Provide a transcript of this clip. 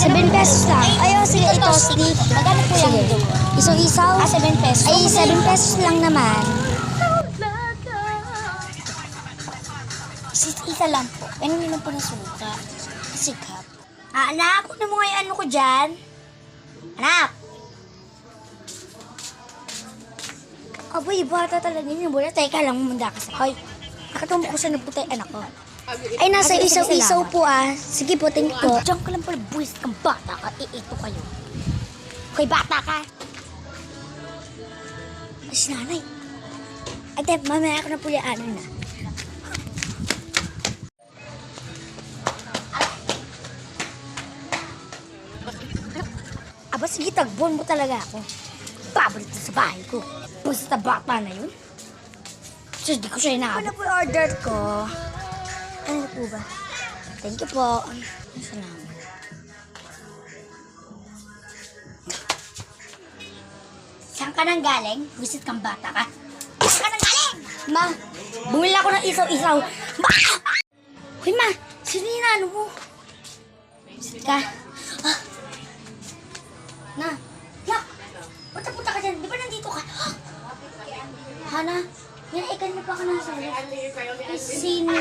7 pesos lang. Ayaw, sige, ito, stick. Magkano po lang ito? Isaw-isaw. Ah, 7 pesos. Ay, 7 pesos lang naman. Isa, isa lang po. Ano nyo lang po na suka? Sikap. Ah, anak, ano mo nga yung ano ko dyan? Anak! Aboy, bata talaga yun. Wala, teka lang, munda ka sa... Hoy, nakatumbo ko sa nabutay anak ko. Ay, nasa isaw-isaw po ah. Sige po, thank you po. Diyan ka lang pala, buwis kang bata ka. Iito kayo. Hoy, bata ka! Ay, si nanay. Ate, mamaya ko na po yung ano na. Aba, sige, tagbon mo talaga ako. Pabalik na sa bahay ko. Basta bata na yun. So, di ko siya Ano inaabot. na po yung order ko? Ano na po ba? Thank you po. Salamat. Saan ka nang galing? Visit kang bata ka. Saan ka nang galing? Ma, Bumili ako ng isaw-isaw. Ma! Hoy, ma! Sino yung ano mo? Ka? Ah. Na? Na? Punta-punta ka dyan. Di ba nandito ka? Hana? Yan, ikan na pa ka ulit. Eh, Sino.